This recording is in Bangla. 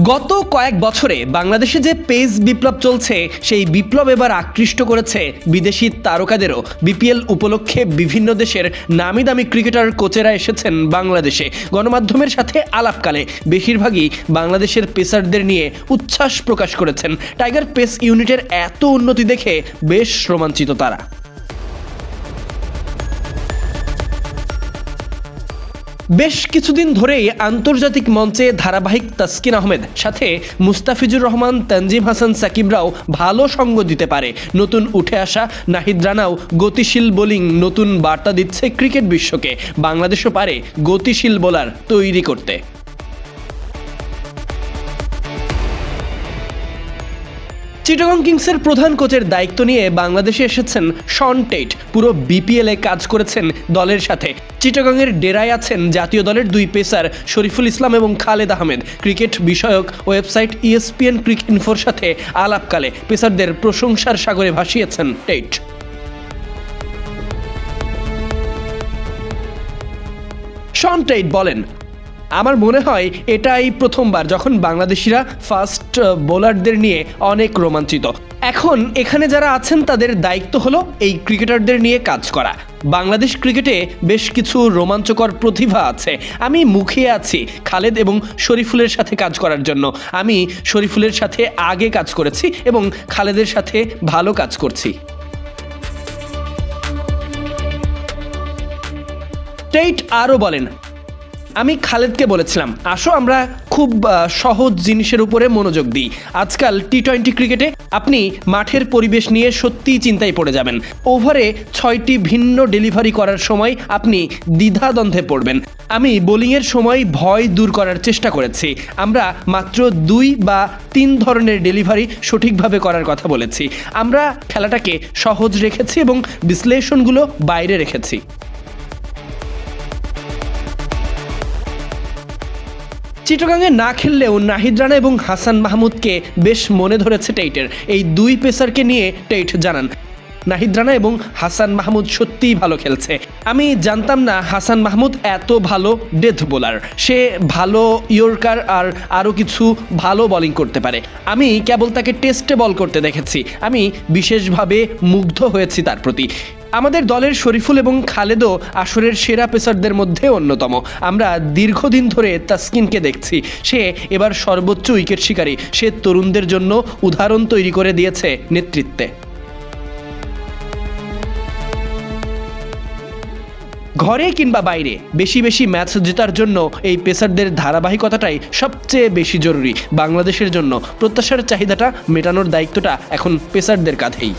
গত কয়েক বছরে বাংলাদেশে যে পেস বিপ্লব চলছে, সেই বিপ্লব এবার আকৃষ্ট করেছে বিদেশি তারকাদেরও। বিপিএল উপলক্ষে বিভিন্ন দেশের নামি দামি ক্রিকেটার কোচেরা এসেছেন বাংলাদেশে। গণমাধ্যমের সাথে আলাপকালে বেশিরভাগই বাংলাদেশের পেসারদের নিয়ে উচ্ছ্বাস প্রকাশ করেছেন। টাইগার পেস ইউনিটের এত উন্নতি দেখে বেশ রোমাঞ্চিত তারা। বেশ কিছুদিন ধরেই আন্তর্জাতিক মঞ্চে ধারাবাহিক তাসকিন আহমেদ, সাথে মুস্তাফিজুর রহমান, তানজিম হাসান সাকিবরাও ভালো সঙ্গ দিতে পারে। নতুন উঠে আসা নাহিদ রানাও গতিশীল বোলিং নতুন বার্তা দিচ্ছে ক্রিকেট বিশ্বকে। বাংলাদেশও পারে গতিশীল বোলার তৈরি করতে। চিটাগং কিংসের প্রধান কোচের দায়িত্ব নিয়ে বাংলাদেশে এসেছেন শন টেট পুরো বিপিএল কাজ করেছেন দলের সাথে। চিটাগংয়ের ডেরায় আছেন জাতীয় দলের দুই পেসার শরীফুল ইসলাম এবং খালেদ আহমেদ। ক্রিকেট বিষয়ক ওয়েবসাইট E ইএসপিএন ক্রিক ইনফোর সাথে আলাপকালে পেসারদের প্রশংসার সাগরে ভাসিয়েছেন টেট শন টেইট বলেন আমার মনে হয় এটাই প্রথমবার যখন বাংলাদেশিরা ফাস্ট বোলারদের নিয়ে অনেক রোমাঞ্চিত। এখন এখানে যারা আছেন, তাদের দায়িত্ব হলো এই ক্রিকেটারদের নিয়ে কাজ করা। বাংলাদেশ ক্রিকেটে বেশ কিছু রোমাঞ্চকর প্রতিভা আছে। আমি মুখিয়ে আছি খালেদ এবং শরীফুলের সাথে কাজ করার জন্য। আমি শরীফুলের সাথে আগে কাজ করেছি এবং খালেদের সাথে ভালো কাজ করছি। টেইট আরও বলেন আমি খালেদকে বলেছিলাম, আসো আমরা খুব সহজ জিনিসের উপরে মনোযোগ দিই। আজকাল টি টোয়েন্টি ক্রিকেটে আপনি মাঠের পরিবেশ নিয়ে সত্যিই চিন্তায় পড়ে যাবেন। ওভারে ছয়টি ভিন্ন ডেলিভারি করার সময় আপনি দ্বিধাদ্বন্দ্বে পড়বেন। আমি বোলিংয়ের সময় ভয় দূর করার চেষ্টা করেছি। আমরা মাত্র দুই বা তিন ধরনের ডেলিভারি সঠিকভাবে করার কথা বলেছি। আমরা খেলাটাকে সহজ রেখেছি এবং বিশ্লেষণগুলো বাইরে রেখেছি। চিটগাংয়ে না খেললেও নাহিদ রানা এবং হাসান মাহমুদকে বেশ মনে ধরেছে টেইটের। এই দুই পেসারকে নিয়ে টেইট জানান। নাহিদ রানা এবং হাসান মাহমুদ সত্যিই ভালো খেলছে। আমি জানতাম না হাসান মাহমুদ এত ভালো ডেথ বোলার। সে ভালো ইয়র্কার আর আরও কিছু ভালো বোলিং করতে পারে। আমি কেবল তাকে টেস্টে বল করতে দেখেছি। আমি বিশেষভাবে মুগ্ধ হয়েছি তার প্রতি। আমাদের দলের শরীফুল এবং খালেদও আসরের সেরা পেসারদের মধ্যে অন্যতম। আমরা দীর্ঘদিন ধরে তাসকিনকে দেখছি। সে এবার সর্বোচ্চ উইকেট শিকারী। সে তরুণদের জন্য উদাহরণ তৈরি করে দিয়েছে নেতৃত্বে। ঘরে কিংবা বাইরে, বেশি বেশি ম্যাচ জেতার জন্য এই পেসারদের ধারাবাহিকতাটাই সবচেয়ে বেশি জরুরি। বাংলাদেশের জন্য প্রত্যাশার চাহিদাটা মেটানোর দায়িত্বটা এখন পেসারদের কাঁধেই।